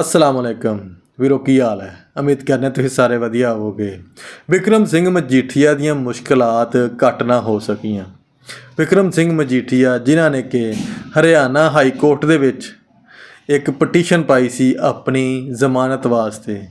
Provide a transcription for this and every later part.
ਅਸਲਾਮ ਅਲੈਕਮ। ਵੀਰੋ, ਕੀ ਹਾਲ ਹੈ? ਉਮੀਦ ਕਰਨੇ ਤੁਸੀਂ ਸਾਰੇ ਵਧੀਆ ਹੋਵੋਗੇ। ਵਿਕਰਮ ਸਿੰਘ ਮਜੀਠੀਆ ਦੀਆਂ ਮੁਸ਼ਕਲਾਤ ਘੱਟ ਨਾ ਹੋ ਸਕੀਆਂ। ਵਿਕਰਮ ਸਿੰਘ ਮਜੀਠੀਆ, ਜਿਨ੍ਹਾਂ ਨੇ ਕਿ ਹਰਿਆਣਾ ਹਾਈ ਕੋਰਟ ਦੇ ਵਿੱਚ ਇੱਕ ਪਟੀਸ਼ਨ ਪਾਈ ਸੀ ਆਪਣੀ ਜ਼ਮਾਨਤ ਵਾਸਤੇ।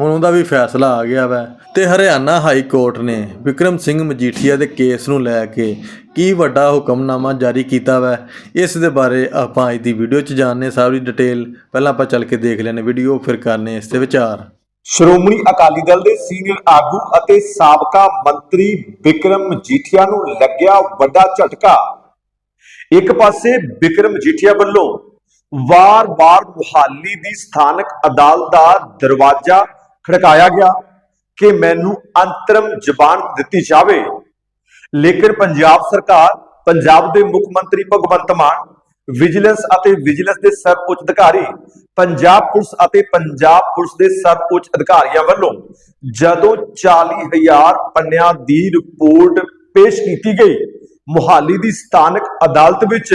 ਹੁਣ ਉਹਦਾ ਵੀ ਫੈਸਲਾ ਆ ਗਿਆ ਵੈ। ਤੇ ਹਰਿਆਣਾ ਹਾਈ ਕੋਰਟ ਨੇ ਵਿਕਰਮ ਸਿੰਘ ਮਜੀਠੀਆ ਦੇ ਕੇਸ ਨੂੰ ਲੈ ਕੇ ਕੀ ਵੱਡਾ ਹੁਕਮਨਾਮਾ ਜਾਰੀ ਕੀਤਾ ਵਾ? ਇਸ ਦੇ ਬਾਰੇ ਆਪਾਂ ਅੱਜ ਦੀ ਵੀਡੀਓ 'ਚ ਜਾਣਨੇ ਸਾਰੀ ਡਿਟੇਲ ਪਹਿਲਾਂ ਆਪਾਂ ਚੱਲ ਕੇ ਦੇਖ ਲੈਣੇ ਵੀਡੀਓ ਫਿਰ ਕਰਨੇ ਇਸ ਤੇ ਵਿਚਾਰ। ਸ਼੍ਰੋਮਣੀ ਅਕਾਲੀ ਦਲ ਦੇ ਸੀਨੀਅਰ ਆਗੂ ਅਤੇ ਸਾਬਕਾ ਮੰਤਰੀ ਵਿਕਰਮ ਮਜੀਠੀਆ ਨੂੰ ਲੱਗਿਆ ਵੱਡਾ ਝਟਕਾ। ਇੱਕ ਪਾਸੇ ਵਿਕਰਮ ਮਜੀਠੀਆ ਵੱਲੋਂ ਵਾਰ-ਵਾਰ ਮੁਹਾਲੀ ਦੀ ਸਥਾਨਕ ਅਦਾਲਤ ਦਾ ਦਰਵਾਜ਼ਾ ਖੜਕਾਇਆ ਗਿਆ ਕਿ ਮੈਨੂੰ ਅੰਤਰਮ ਜ਼ਬਾਨ ਦਿੱਤੀ ਜਾਵੇ। ਲੇਕਿਨ ਪੰਜਾਬ ਸਰਕਾਰ, ਪੰਜਾਬ ਦੇ ਮੁੱਖ ਮੰਤਰੀ ਭਗਵੰਤ ਮਾਨ, ਵਿਜੀਲੈਂਸ ਅਤੇ ਵਿਜੀਲੈਂਸ ਦੇ ਸਰਵਉੱਚ ਅਧਿਕਾਰੀ, ਪੰਜਾਬ ਪੁਲਿਸ ਅਤੇ ਪੰਜਾਬ ਪੁਲਿਸ ਦੇ ਸਰਵਉੱਚ ਅਧਿਕਾਰੀਆਂ ਵੱਲੋਂ ਜਦੋਂ 40000 ਪੰਨਿਆਂ ਦੀ ਰਿਪੋਰਟ ਪੇਸ਼ ਕੀਤੀ ਗਈ, ਮੁਹਾਲੀ ਦੀ ਸਥਾਨਕ ਅਦਾਲਤ ਵਿੱਚ,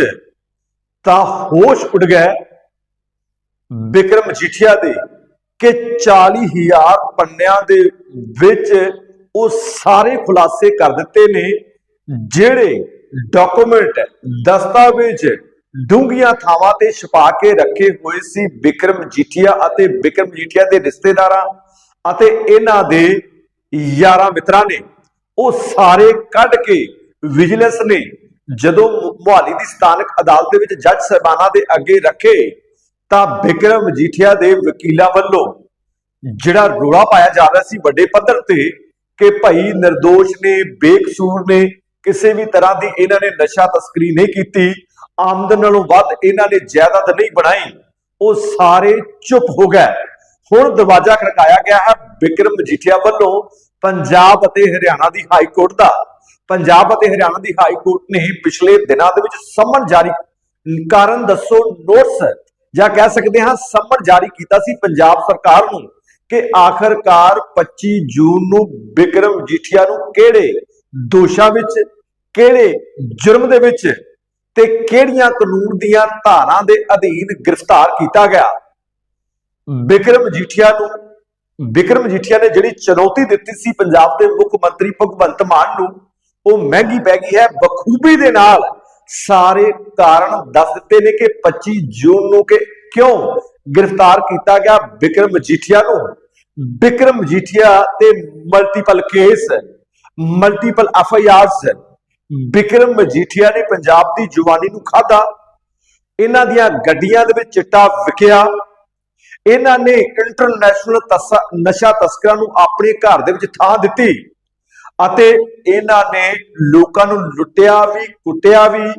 ਤਾਂ ਹੋਸ਼ ਉੱਡ ਗਏ ਬਿਕਰਮ ਮਜੀਠੀਆ ਦੇ। ਕਿ 40000 ਪੰਨਿਆਂ ਦੇ ਵਿੱਚ ਉਹ ਸਾਰੇ ਖੁਲਾਸੇ ਕਰ ਦਿੱਤੇ ਨੇ, ਜਿਹੜੇ ਡਾਕੂਮੈਂਟ ਦਸਤਾਵੇਜ਼ ਡੂੰਘੀਆਂ ਥਾਵਾਂ ਤੇ ਛਪਾ ਕੇ ਰੱਖੇ ਹੋਏ ਸੀ ਵਿਕਰਮ ਮਜੀਠੀਆ ਅਤੇ ਵਿਕਰਮ ਜੀਠੀਆ ਦੇ ਰਿਸ਼ਤੇਦਾਰਾਂ ਅਤੇ ਇਹਨਾਂ ਦੇ ਯਾਰਾਂ ਮਿੱਤਰਾਂ ਨੇ। ਉਹ ਸਾਰੇ ਕੱਢ ਕੇ ਵਿਜੀਲੈਂਸ ਨੇ ਜਦੋਂ ਮੁ- ਮੁਹਾਲੀ ਦੀ ਸਥਾਨਕ ਅਦਾਲਤ ਦੇ ਵਿੱਚ ਜੱਜ ਸਾਹਿਬਾਨਾਂ ਦੇ ਅੱਗੇ ਰੱਖੇ ਤਾਂ ਬਿਕਰਮ ਮਜੀਠੀਆ ਦੇ ਵਕੀਲਾਂ ਵੱਲੋਂ ਜਿਹੜਾ ਰੋਲਾ ਪਾਇਆ ਜਾ ਰਿਹਾ ਸੀ ਵੱਡੇ ਪੱਧਰ ਤੇ ਕਿ ਭਾਈ નિર્ਦੋਸ਼ ਨੇ, ਬੇਕਸੂਰ ਨੇ, ਕਿਸੇ ਵੀ ਤਰ੍ਹਾਂ ਦੀ ਇਹਨਾਂ ਨੇ ਨਸ਼ਾ ਤਸਕਰੀ ਨਹੀਂ ਕੀਤੀ, ਆਮਦਨ ਨਾਲੋਂ ਵੱਧ ਇਹਨਾਂ ਨੇ ਜਾਇਦਾਦ ਨਹੀਂ ਬਣਾਈ, ਉਹ ਸਾਰੇ ਚੁੱਪ ਹੋ ਗਏ। ਹੁਣ ਦਰਵਾਜ਼ਾ ਖੜਕਾਇਆ ਗਿਆ ਹੈ ਬਿਕਰਮ ਮਜੀਠੀਆ ਵੱਲੋਂ ਪੰਜਾਬ ਅਤੇ ਹਰਿਆਣਾ ਦੀ ਹਾਈ ਕੋਰਟ ਦਾ। ਪੰਜਾਬ ਅਤੇ ਹਰਿਆਣਾ ਦੀ ਹਾਈ ਕੋਰਟ ਨੇ ਪਿਛਲੇ ਦਿਨਾਂ ਦੇ ਵਿੱਚ ਸਮਨ ਜਾਰੀ ਕਾਰਨ ਦੱਸੋ ਨੋਟਿਸ ਜਾਂ ਕਹਿ ਸਕਦੇ ਹਾਂ ਸੰਮਨ ਜਾਰੀ ਕੀਤਾ ਸੀ ਪੰਜਾਬ ਸਰਕਾਰ ਨੂੰ ਕਿ ਆਖਰਕਾਰ 25 ਜੂਨ ਨੂੰ ਬਿਕਰਮ ਮਜੀਠੀਆ ਨੂੰ ਕਿਹੜੇ ਦੋਸ਼ਾਂ ਵਿੱਚ, ਕਿਹੜੇ ਜੁਰਮ ਦੇ ਵਿੱਚ ਤੇ ਕਿਹੜੀਆਂ ਕਾਨੂੰਨ ਦੀਆਂ ਧਾਰਾਂ ਦੇ ਅਧੀਨ ਗ੍ਰਿਫਤਾਰ ਕੀਤਾ ਗਿਆ? ਬਿਕਰਮ ਮਜੀਠੀਆ ਨੂੰ, ਬਿਕਰਮ ਮਜੀਠੀਆ ਨੇ ਜਿਹੜੀ ਚੁਣੌਤੀ ਦਿੱਤੀ ਸੀ ਪੰਜਾਬ ਦੇ ਮੁੱਖ ਮੰਤਰੀ ਭਗਵੰਤ ਮਾਨ ਨੂੰ, ਉਹ ਮਹਿੰਗੀ ਪੈ ਗਈ ਹੈ, ਬਖੂਬੀ ਦੇ ਨਾਲ ਸਾਰੇ ਕਾਰਨ ਦੱਸ ਦਿੱਤੇ ਨੇ ਕਿ 25 ਜੂਨ ਨੂੰ ਕਿ ਕਿਉਂ ਗ੍ਰਿਫਤਾਰ ਕੀਤਾ ਗਿਆ ਵਿਕਰਮ ਮਜੀਠੀਆ ਨੂੰ? ਵਿਕਰਮ ਮਜੀਠੀਆ ਤੇ multiple case multiple FIRs Vikram Majithia ਨੇ ਪੰਜਾਬ ਦੀ ਜਵਾਨੀ ਨੂੰ ਖਾਦਾ ਇਹਨਾਂ ਦੀਆਂ ਗੱਡੀਆਂ ਦੇ ਵਿੱਚ ਚਿੱਟਾ ਵਿਕਿਆ। ਇਹਨਾਂ ਨੇ ਇੰਟਰਨੈਸ਼ਨਲ ਤਸ- ਨਸ਼ਾ ਤਸਕਰਾਂ ਨੂੰ ਆਪਣੇ ਘਰ ਦੇ ਵਿੱਚ ਥਾਂ ਦਿੱਤੀ। ਅਤੇ ਇਹਨਾਂ ਨੇ ਲੋਕਾਂ ਨੂੰ ਲੁੱਟਿਆ ਵੀ, ਕੁੱਟਿਆ ਵੀ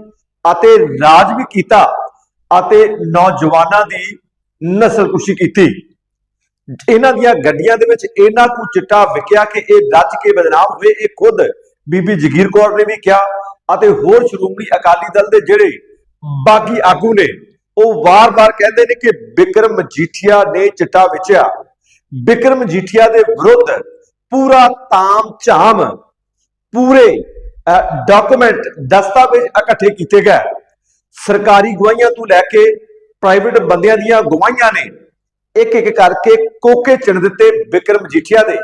ਅਤੇ ਰਾਜ ਵੀ ਕੀਤਾ ਅਤੇ ਨੌਜਵਾਨਾਂ ਦੀ ਨਸਲਕੁਸ਼ੀ ਕੀਤੀ। ਇਹਨਾਂ ਦੀਆਂ ਗੱਡੀਆਂ ਦੇ ਵਿੱਚ ਇਹਨਾਂ ਕੁ ਚਿੱਟਾ ਵਿਕਿਆ ਕਿ ਇਹ ਰੱਜ ਕੇ ਬਦਨਾਮ ਹੋਏ। ਇਹ ਖੁਦ ਬੀਬੀ ਜਗੀਰ ਕੌਰ ਨੇ ਵੀ ਕਿਹਾ ਅਤੇ ਹੋਰ ਸ਼੍ਰੋਮਣੀ ਅਕਾਲੀ ਦਲ ਦੇ ਜਿਹੜੇ ਬਾਗੀ ਆਗੂ ਨੇ, ਉਹ ਵਾਰ-ਵਾਰ ਕਹਿੰਦੇ ਨੇ ਕਿ ਬਿਕਰਮ ਮਜੀਠੀਆ ਨੇ ਚਿੱਟਾ ਵਿਚਿਆ। ਬਿਕਰਮ ਮਜੀਠੀਆ ਦੇ ਵਿਰੁੱਧ ਪੂਰਾ ਤਾਮ ਝਾਮ ਪੂਰੇ ਡਾਕੂਮੈਂਟ ਦਸਤਾਵੇਜ਼ ਇਕੱਠੇ ਕੀਤੇ ਗਏ। ਸਰਕਾਰੀ ਗਵਾਹੀਆਂ ਤੋਂ ਲੈ ਕੇ ਪ੍ਰਾਈਵੇਟ ਬੰਦਿਆਂ ਦੀਆਂ ਗਵਾਹੀਆਂ ਨੇ। ਇੱਕ ਇੱਕ ਕਰਕੇ ਕੋਕੇ ਚਿਣ ਦਿੱਤੇ ਵਿਕਰਮ ਮਜੀਠੀਆ ਦੇ।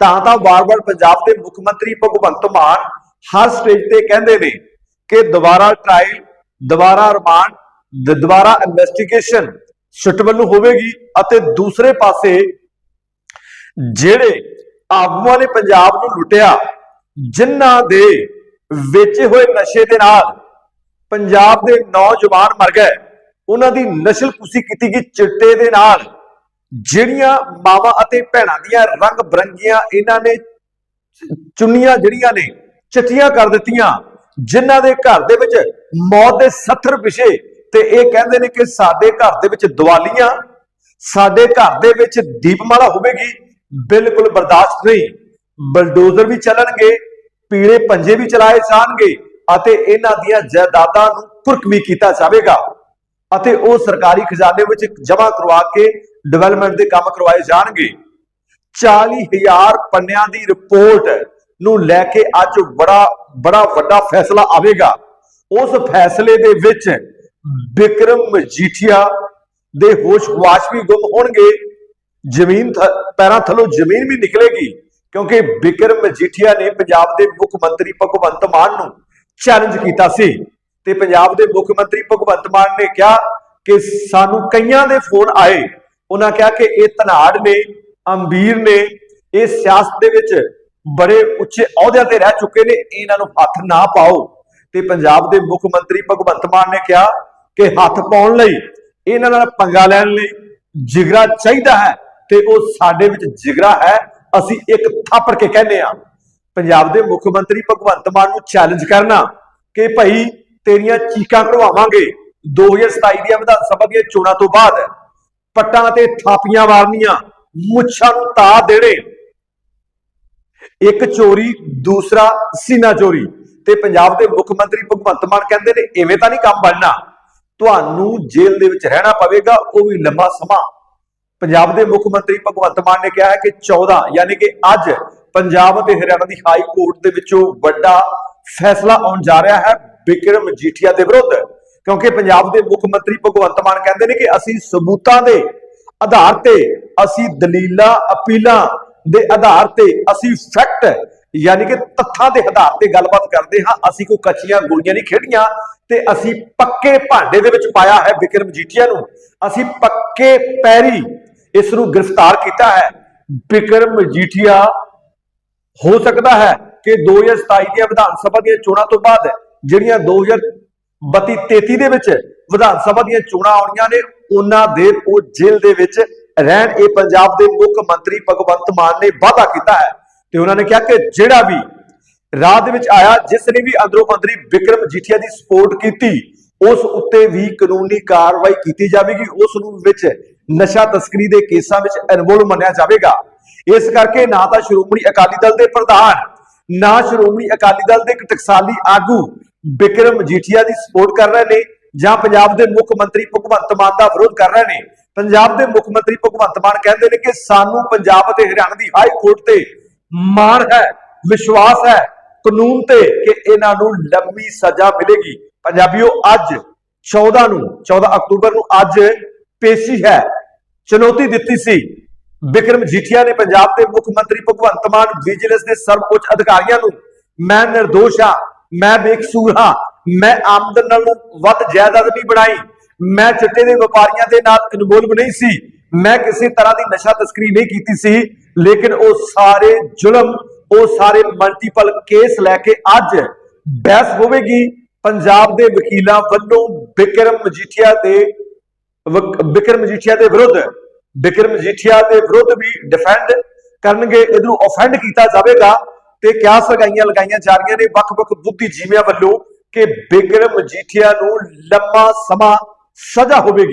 ਤਾਂ ਤਾਂ ਵਾਰ-ਵਾਰ ਪੰਜਾਬ ਦੇ ਮੁੱਖ ਮੰਤਰੀ ਭਗਵੰਤ ਮਾਨ ਹਰ ਸਟੇਜ ਤੇ ਕਹਿੰਦੇ ਨੇ ਕਿ ਦੁਬਾਰਾ ਟ੍ਰਾਇਲ ਦੁਬਾਰਾ ਰਿਮਾਂਡ ਦੁਬਾਰਾ ਇਨਵੈਸਟੀਗੇਸ਼ਨ ਸਿੱਟ ਵੱਲੋਂ ਹੋਵੇਗੀ ਅਤੇ ਦੂਸਰੇ ਪਾਸੇ ਜਿਹੜੇ ਆਗੂਆਂ ਨੇ ਪੰਜਾਬ ਨੂੰ ਲੁੱਟਿਆ। ਜਿਨ੍ਹਾਂ ਦੇ ਵੇਚੇ ਹੋਏ ਨਸ਼ੇ ਦੇ ਨਾਲ ਪੰਜਾਬ ਦੇ ਨੌਜਵਾਨ ਮਰ ਗਏ। ਉਹਨਾਂ ਦੀ ਨਸਲ ਕੁਸੀ ਕੀਤੀ ਗਈ ਚਿੱਟੇ ਦੇ ਨਾਲ। ਜਿਹੜੀਆਂ ਮਾਵਾਂ ਅਤੇ ਭੈਣਾਂ ਦੀਆਂ ਰੰਗ ਬਰੰਗੀਆਂ ਇਹਨਾਂ ਨੇ ਚੁੰਨੀਆਂ ਜਿਹੜੀਆਂ ਨੇ, ਚਿੱਟੀਆਂ ਕਰ ਦਿੱਤੀਆਂ। ਜਿਨ੍ਹਾਂ ਦੇ ਘਰ ਦੇ ਵਿੱਚ ਮੌਤ ਦੇ 70 ਵਿਸ਼ੇ ਤੇ ਇਹ ਕਹਿੰਦੇ ਨੇ ਕਿ ਸਾਡੇ ਘਰ ਦੇ ਵਿੱਚ ਦੀਵਾਲੀਆਂ, ਸਾਡੇ ਘਰ ਦੇ ਵਿੱਚ ਦੀਪਮਾਲਾ ਹੋਵੇਗੀ। ਬਿਲਕੁਲ ਬਰਦਾਸ਼ਤ ਨਹੀਂ। ਬਲਡੋਜ਼ਰ ਵੀ ਚੱਲਣਗੇ, ਪੀਲੇ ਪੰਜੇ ਵੀ ਚਲਾਏ ਜਾਣਗੇ ਅਤੇ ਇਹਨਾਂ ਦੀਆਂ ਜਾਇਦਾਦਾਂ ਨੂੰ ਕੁਰਕਮੀ ਕੀਤਾ ਜਾਵੇਗਾ ਅਤੇ ਉਹ ਸਰਕਾਰੀ ਖਜ਼ਾਨੇ ਵਿੱਚ ਜਮ੍ਹਾਂ ਕਰਵਾ ਕੇ ਡਿਵੈਲਪਮੈਂਟ ਦੇ ਕੰਮ ਕਰਵਾਏ ਜਾਣਗੇ। 40000 ਪੰਨਿਆਂ ਦੀ ਰਿਪੋਰਟ ਨੂੰ ਲੈ ਕੇ ਅੱਜ ਬੜਾ ਬੜਾ ਵੱਡਾ ਫੈਸਲਾ ਆਵੇਗਾ। ਉਸ ਫੈਸਲੇ ਦੇ ਵਿੱਚ ਬਿਕਰਮ ਮਜੀਠੀਆ ਦੇ ਹੋਸ਼-ਹਵਾਸ ਵੀ ਗੁੰਮ ਹੋਣਗੇ। ਜ਼ਮੀਨ ਪੈਰਾਂ ਥੱਲੋਂ ਜ਼ਮੀਨ ਵੀ ਨਿਕਲੇਗੀ, ਕਿਉਂਕਿ ਬਿਕਰਮ ਮਜੀਠੀਆ ਨੇ ਪੰਜਾਬ ਦੇ ਮੁੱਖ ਮੰਤਰੀ ਭਗਵੰਤ ਮਾਨ ਨੂੰ ਚੈਲੰਜ ਕੀਤਾ ਸੀ। ਤੇ ਪੰਜਾਬ ਦੇ ਮੁੱਖ ਮੰਤਰੀ ਭਗਵੰਤ ਮਾਨ ਨੇ ਕਿਹਾ ਕਿ ਸਾਨੂੰ ਕਈਆਂ ਦੇ ਫੋਨ ਆਏ। ਉਹਨਾਂ ਕਿਹਾ ਕਿ ਇਹ ਧਨਾੜ ਨੇ ਅੰਬੀਰ ਨੇ, ਇਹ ਸਿਆਸਤ ਦੇ ਵਿੱਚ ਬੜੇ ਉੱਚੇ ਅਹੁਦਿਆਂ ਤੇ ਰਹਿ ਚੁੱਕੇ ਨੇ, ਇਹਨਾਂ ਨੂੰ ਹੱਥ ਨਾ ਪਾਓ। ਤੇ ਪੰਜਾਬ ਦੇ ਮੁੱਖ ਮੰਤਰੀ ਭਗਵੰਤ ਮਾਨ ਨੇ ਕਿਹਾ ਕਿ ਹੱਥ ਪਾਉਣ ਲਈ, ਇਹਨਾਂ ਨਾਲ ਪੰਗਾ ਲੈਣ ਲਈ ਜਿਗਰਾ ਚਾਹੀਦਾ ਹੈ। ਤੇ ਉਹ ਸਾਡੇ ਵਿੱਚ ਜਿਗਰਾ ਹੈ, ਅਸੀਂ ਇੱਕ ਥਾਪੜ ਕੇ ਕਹਿੰਦੇ ਆ ਪੰਜਾਬ ਦੇ ਮੁੱਖ ਮੰਤਰੀ ਭਗਵੰਤ ਮਾਨ ਨੂੰ ਚੈਲੰਜ ਕਰਨਾ ਕਿ ਭਾਈ ਤੇਰੀਆਂ ਚੀਕਾਂ ਕਢਵਾਵਾਂਗੇ। 2027 ਦੀਆਂ ਵਿਧਾਨ ਸਭਾ ਦੀਆਂ ਚੋਣਾਂ ਤੋਂ ਬਾਅਦ ਪੱਟਾਂ ਤੇ ਥਾਪੀਆਂ ਮਾਰਨੀਆਂ, ਮੁੱਛਾਂ ਨੂੰ ਤਾ ਦੇਣੇ। ਇੱਕ ਚੋਰੀ, ਦੂਸਰਾ ਸੀਨਾ ਚੋਰੀ। ਤੇ ਪੰਜਾਬ ਦੇ ਮੁੱਖ ਮੰਤਰੀ ਭਗਵੰਤ ਮਾਨ ਕਹਿੰਦੇ ਨੇ ਐਵੇਂ ਤਾਂ ਨਹੀਂ ਕੰਮ ਬਣਨਾ। ਤੁਹਾਨੂੰ ਜੇਲ੍ਹ ਦੇ ਵਿੱਚ ਰਹਿਣਾ ਪਵੇਗਾ, ਉਹ ਵੀ ਲੰਮਾ ਸਮਾਂ। ਪੰਜਾਬ ਦੇ ਮੁੱਖ ਮੰਤਰੀ ਭਗਵੰਤ ਮਾਨ ਨੇ ਕਿਹਾ ਹੈ ਕਿ 14 ਯਾਨੀ ਕਿ ਅੱਜ ਪੰਜਾਬ ਅਤੇ ਹਰਿਆਣਾ ਦੀ ਹਾਈ ਕੋਰਟ ਦੇ ਵਿੱਚੋਂ ਵੱਡਾ ਫੈਸਲਾ ਆਉਣ ਜਾ ਰਿਹਾ ਹੈ ਬਿਕਰਮ ਮਜੀਠੀਆ ਦੇ ਵਿਰੁੱਧ। ਕਿਉਂਕਿ ਪੰਜਾਬ ਦੇ ਮੁੱਖ ਮੰਤਰੀ ਭਗਵੰਤ ਮਾਨ ਕਹਿੰਦੇ ਨੇ ਕਿ ਅਸੀਂ ਸਬੂਤਾਂ ਦੇ ਆਧਾਰ ਤੇ ਅਸੀਂ ਦਲੀਲਾਂ, ਅਪੀਲਾਂ ਦੇ ਆਧਾਰ ਤੇ ਅਸੀਂ ਫੈਕਟ ਯਾਨੀ ਕਿ ਤੱਥਾਂ ਦੇ ਆਧਾਰ ਤੇ ਗੱਲਬਾਤ ਕਰਦੇ ਹਾਂ। ਅਸੀਂ ਕੋਈ ਕੱਚੀਆਂ ਗੋਲੀਆਂ ਨਹੀਂ ਖੇਡੀਆਂ ਤੇ ਅਸੀਂ ਪੱਕੇ ਭਾਂਡੇ ਦੇ ਵਿੱਚ ਪਾਇਆ ਹੈ ਬਿਕਰਮ ਜੀਠੀਆ ਨੂੰ। ਅਸੀਂ ਪੱਕੇ ਪੈਰੀ ਇਸ ਨੂੰ ਗ੍ਰਿਫਤਾਰ ਕੀਤਾ ਹੈ। ਬਿਕਰਮ ਮਜੀਠੀਆ, ਹੋ ਸਕਦਾ ਹੈ ਕਿ 2027 ਦੀਆਂ ਵਿਧਾਨ ਸਭਾ ਦੀਆਂ ਚੋਣਾਂ ਤੋਂ ਬਾਅਦ ਜਿਹੜੀਆਂ 2032 33 ਦੇ ਵਿੱਚ ਵਿਧਾਨ ਸਭਾ ਦੀਆਂ ਚੋਣਾਂ ਆਉਣੀਆਂ ਨੇ, ਉਹਨਾਂ ਦੇ ਉਹ ਜੇਲ੍ਹ ਦੇ ਵਿੱਚ ਰਹਿਣ ਇਹ ਪੰਜਾਬ ਦੇ ਮੁੱਖ ਮੰਤਰੀ ਭਗਵੰਤ ਮਾਨ ਨੇ ਵਾਅਦਾ ਕੀਤਾ ਹੈ ਤੇ ਉਹਨਾਂ ਨੇ ਕਿਹਾ ਕਿ ਜਿਹੜਾ ਵੀ ਰਾਹ ਦੇ ਵਿੱਚ ਆਇਆ, ਜਿਸ ਨੇ ਵੀ ਅੰਦਰੋਂ ਮੰਤਰੀ ਬਿਕਰਮ ਜੀਠੀਆ ਦੀ ਸਪੋਰਟ ਕੀਤੀ, ਉਸ ਉੱਤੇ ਵੀ ਕਾਨੂੰਨੀ ਕਾਰਵਾਈ ਕੀਤੀ ਜਾਵੇਗੀ, ਉਸ ਨੂੰ ਵਿੱਚ ਨਸ਼ਾ ਤਸਕਰੀ ਦੇ ਕੇਸਾਂ ਵਿੱਚ ਇਨਵੋਲਵ ਮੰਨਿਆ ਜਾਵੇਗਾ। ਇਸ ਕਰਕੇ ਨਾ ਤਾਂ ਸ਼੍ਰੋਮਣੀ ਅਕਾਲੀ ਦਲ ਦੇ ਪ੍ਰਧਾਨ, ਨਾ ਸ਼੍ਰੋਮਣੀ ਅਕਾਲੀ ਦਲ ਦੇ ਇੱਕ ਟਕਸਾਲੀ ਆਗੂ ਬਿਕਰਮ ਜੀਠੀਆ ਦੀ ਸਪੋਰਟ ਕਰ ਰਹੇ ਨੇ ਜਾਂ ਪੰਜਾਬ ਦੇ ਮੁੱਖ ਮੰਤਰੀ ਭਗਵੰਤ ਮਾਨ ਦਾ ਵਿਰੋਧ ਕਰ ਰਹੇ ਨੇ। ਪੰਜਾਬ ਦੇ ਮੁੱਖ ਮੰਤਰੀ ਭਗਵੰਤ ਮਾਨ ਕਹਿੰਦੇ ਨੇ ਕਿ ਸਾਨੂੰ ਪੰਜਾਬ ਅਤੇ ਹਰਿਆਣਾ ਦੀ ਹਾਈ ਕੋਰਟ ਤੇ ਮਾਣ ਹੈ, ਵਿਸ਼ਵਾਸ ਹੈ, ਕਾਨੂੰਨ ਤੇ ਕਿ ਇਹਨਾਂ ਨੂੰ ਲੰਮੀ ਸਜ਼ਾ ਮਿਲੇਗੀ। ਪੰਜਾਬੀਓ, ਅੱਜ 14 ਨੂੰ 14 ਅਕਤੂਬਰ ਨੂੰ ਅੱਜ ਪੇਸ਼ੀ ਹੈ। ਚੁਣੌਤੀ ਦਿੱਤੀ ਸੀ। ਬਿਕਰਮ ਜੀਠੀਆ ਨੇ ਪੰਜਾਬ ਦੇ ਮੁੱਖ ਮੰਤਰੀ ਭਗਵੰਤ ਮਾਨ, ਵਿਜੀਲੈਂਸ ਦੇ ਸਰਵਉੱਚ ਅਧਿਕਾਰੀਆਂ ਨੂੰ, ਮੈਂ ਨਿਰਦੋਸ਼ ਹਾਂ, ਮੈਂ ਬੇਕਸੂਰ ਹਾਂ, ਮੈਂ ਆਮਦਨ ਨਾਲੋਂ ਵੱਧ ਜਾਇਦਾਦ ਨਹੀਂ ਬਣਾਈ, ਮੈਂ ਚਿੱਟੇ ਦੇ ਵਪਾਰੀਆਂ ਦੇ ਨਾਲ ਇਨਵੋਲਵ ਨਹੀਂ ਸੀ, ਮੈਂ ਕਿਸੇ ਤਰ੍ਹਾਂ ਦੀ ਨਸ਼ਾ ਤਸਕਰੀ ਨਹੀਂ ਕੀਤੀ ਸੀ, ਲੇਕਿਨ ਉਹ ਸਾਰੇ ਜ਼ੁਲਮ, ਉਹ ਸਾਰੇ ਮਲਟੀਪਲ ਕੇਸ ਲੈ ਕੇ ਅੱਜ ਬਹਿਸ ਹੋਵੇਗੀ। ਪੰਜਾਬ ਦੇ ਵਕੀਲਾਂ ਵੱਲੋਂ ਬਿਕਰਮ ਮਜੀਠੀਆ ਦੇ ਵਕ- ਬਿਕਰਮ ਮਜੀਠੀਆ ਦੇ ਵਿਰੁੱਧ, ਬਿਕਰਮ ਮਜੀਠੀਆ ਦੇ ਵਿਰੁੱਧ ਵੀ ਡਿਫੈਂਡ ਕਰਨਗੇ, ਇਹਨੂੰ ਅਫੈਂਡ ਕੀਤਾ ਜਾਵੇਗਾ ਤੇ ਕਿਆਸ ਲਗਾਈਆਂ ਲਗਾਈਆਂ ਜਾ ਰਹੀਆਂ ਨੇ, ਵੱਖ-ਵੱਖ ਬੁੱਧੀ ਬੁੱਧੀਜੀਵੀਆਂ ਵੱਲੋਂ ਕਿ ਬਿਕਰਮ ਮਜੀਠੀਆ ਨੂੰ ਲੰਮਾ ਸਮਾਂ ਸਜ਼ਾ ਹੋਵੇਗੀ।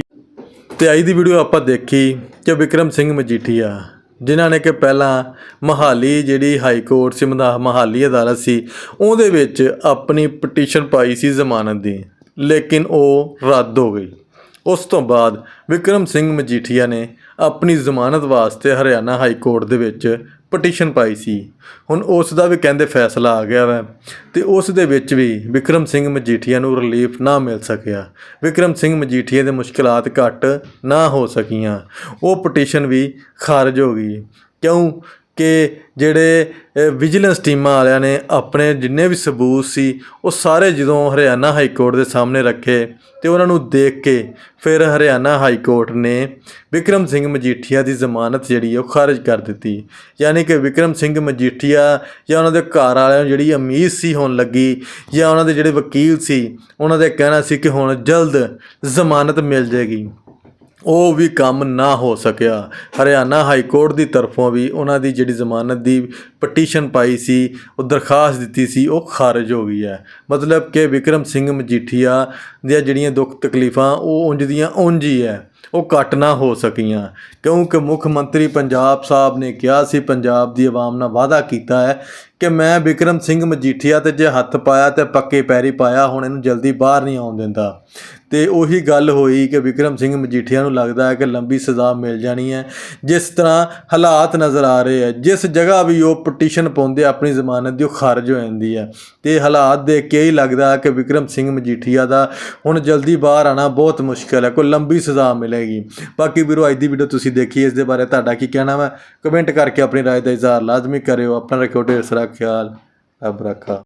ਤੇ ਅੱਜ ਦੀ ਵੀਡੀਓ ਆਪਾਂ ਦੇਖੀ ਕਿ ਵਿਕਰਮ ਸਿੰਘ ਮਜੀਠੀਆ, ਜਿਨ੍ਹਾਂ ਨੇ ਕਿ ਪਹਿਲਾਂ ਮਹਾਲੀ ਜਿਹੜੀ ਹਾਈ ਕੋਰਟ ਸੀ ਮਦਾ ਮਹਾਲੀ ਅਦਾਲਤ ਸੀ, ਉਹਦੇ ਵਿੱਚ ਆਪਣੀ ਪਟੀਸ਼ਨ ਪਾਈ ਸੀ ਜ਼ਮਾਨਤ ਦੀ, ਲੇਕਿਨ ਉਹ ਰੱਦ ਹੋ ਗਈ। ਉਸ ਤੋਂ ਬਾਅਦ ਵਿਕਰਮ ਸਿੰਘ ਮਜੀਠੀਆ ਨੇ ਆਪਣੀ ਜ਼ਮਾਨਤ ਵਾਸਤੇ ਹਰਿਆਣਾ ਹਾਈ ਕੋਰਟ ਦੇ ਵਿੱਚ ਪਟੀਸ਼ਨ ਪਾਈ ਸੀ। ਹੁਣ ਉਸ ਦਾ ਵੀ ਕਹਿੰਦੇ ਫੈਸਲਾ ਆ ਗਿਆ ਵੈ ਤੇ ਉਸ ਦੇ ਵਿੱਚ ਵੀ ਵਿਕਰਮ ਸਿੰਘ ਮਜੀਠੀਆ ਨੂੰ ਰਿਲੀਫ ਨਾ ਮਿਲ ਸਕਿਆ। ਵਿਕਰਮ ਸਿੰਘ ਮਜੀਠੀਆ ਦੇ ਮੁਸ਼ਕਲਾਤ ਘੱਟ ਨਾ ਹੋ ਸਕੀਆਂ। ਉਹ ਪਟੀਸ਼ਨ ਵੀ ਖਾਰਜ ਹੋ ਗਈ। ਕਿਉਂ? ਕਿ ਜਿਹੜੇ ਵਿਜੀਲੈਂਸ ਟੀਮਾਂ ਵਾਲਿਆਂ ਨੇ ਆਪਣੇ ਜਿੰਨੇ ਵੀ ਸਬੂਤ ਸੀ, ਉਹ ਸਾਰੇ ਜਦੋਂ ਹਰਿਆਣਾ ਹਾਈ ਕੋਰਟ ਦੇ ਸਾਹਮਣੇ ਰੱਖੇ ਤੇ ਉਹਨਾਂ ਨੂੰ ਦੇਖ ਕੇ ਫਿਰ ਹਰਿਆਣਾ ਹਾਈ ਕੋਰਟ ਨੇ ਵਿਕਰਮ ਸਿੰਘ ਮਜੀਠੀਆ ਦੀ ਜ਼ਮਾਨਤ ਜਿਹੜੀ ਉਹ ਖਾਰਜ ਕਰ ਦਿੱਤੀ। ਯਾਨੀ ਕਿ ਵਿਕਰਮ ਸਿੰਘ ਮਜੀਠੀਆ ਜਾਂ ਉਹਨਾਂ ਦੇ ਘਰ ਵਾਲਿਆਂ ਨੂੰ ਜਿਹੜੀ ਉਮੀਦ ਸੀ ਹੋਣ ਲੱਗੀ ਜਾਂ ਉਹਨਾਂ ਦੇ ਜਿਹੜੇ ਵਕੀਲ ਸੀ, ਉਹਨਾਂ ਦੇ ਕਹਿਣਾ ਸੀ ਕਿ ਹੁਣ ਜਲਦ ਜ਼ਮਾਨਤ ਮਿਲ ਜਾਏਗੀ। ਉਹ ਵੀ ਕੰਮ ਨਾ ਹੋ ਸਕਿਆ। ਹਰਿਆਣਾ ਹਾਈ ਕੋਰਟ ਦੀ ਤਰਫੋਂ ਵੀ ਉਹਨਾਂ ਦੀ ਜਿਹੜੀ ਜ਼ਮਾਨਤ ਦੀ ਪਟੀਸ਼ਨ ਪਾਈ ਸੀ, ਉਹ ਦਰਖਾਸਤ ਦਿੱਤੀ ਸੀ, ਉਹ ਖਾਰਜ ਹੋ ਗਈ ਹੈ। ਮਤਲਬ ਕਿ ਵਿਕਰਮ ਸਿੰਘ ਮਜੀਠੀਆ ਦੀਆਂ ਜਿਹੜੀਆਂ ਦੁੱਖ ਤਕਲੀਫਾਂ, ਉਹ ਉਂਝ ਦੀਆਂ ਉਂਝ ਹੀ ਹੈ। ਉਹ ਘੱਟ ਨਾ ਹੋ ਸਕੀਆਂ। ਕਿਉਂਕਿ ਮੁੱਖ ਮੰਤਰੀ ਪੰਜਾਬ ਸਾਹਿਬ ਨੇ ਕਿਹਾ ਸੀ, ਪੰਜਾਬ ਦੀ ਆਵਾਮ ਨਾਲ ਵਾਅਦਾ ਕੀਤਾ ਹੈ ਕਿ ਮੈਂ ਵਿਕਰਮ ਸਿੰਘ ਮਜੀਠੀਆ ਤੇ ਜੇ ਹੱਥ ਪਾਇਆ ਤੇ ਪੱਕੇ ਪੈਰੀ ਪਾਇਆ, ਹੁਣ ਇਹਨੂੰ ਜਲਦੀ ਬਾਹਰ ਨਹੀਂ ਆਉਣ ਦਿੰਦਾ। ਤੇ ਉਹੀ ਗੱਲ ਹੋਈ ਕਿ ਵਿਕਰਮ ਸਿੰਘ ਮਜੀਠੀਆ ਨੂੰ ਲੱਗਦਾ ਹੈ ਕਿ ਲੰਬੀ ਸਜ਼ਾ ਮਿਲ ਜਾਣੀ ਹੈ ਜਿਸ ਤਰ੍ਹਾਂ ਹਾਲਾਤ ਨਜ਼ਰ ਆ ਰਹੇ ਹੈ ਜਿਸ ਜਗ੍ਹਾ ਵੀ ਉਹ ਪਟੀਸ਼ਨ ਪਾਉਂਦੇ ਆ ਆਪਣੀ ਜ਼ਮਾਨਤ ਦੀ ਉਹ ਖਾਰਜ ਹੋ ਜਾਂਦੀ ਹੈ ਤੇ ਹਾਲਾਤ ਦੇਖ ਕੇ ਹੀ ਲੱਗਦਾ ਹੈ ਕਿ ਵਿਕਰਮ ਸਿੰਘ ਮਜੀਠੀਆ ਦਾ ਹੁਣ ਜਲਦੀ ਬਾਹਰ ਆਣਾ ਬਹੁਤ ਮੁਸ਼ਕਲ ਹੈ ਕੋਈ ਲੰਬੀ ਸਜ਼ਾ ਮਿਲੇਗੀ ਬਾਕੀ ਵੀਰੋ ਅੱਜ ਦੀ ਵੀਡੀਓ ਤੁਸੀਂ ਦੇਖੀ ਇਸ ਦੇ ਬਾਰੇ ਤੁਹਾਡਾ ਕੀ ਕਹਿਣਾ ਵਾ ਕਮੈਂਟ ਕਰਕੇ ਆਪਣੀ رائے ਦਾ ਇਜ਼ਹਾਰ ਲਾਜ਼ਮੀ ਕਰਿਓ ਆਪਣਾ ਰੱਖਿਓ ਢੇਰ ਸਾਰਾ ਖਿਆਲ ਰੱਬ ਰੱਖਾ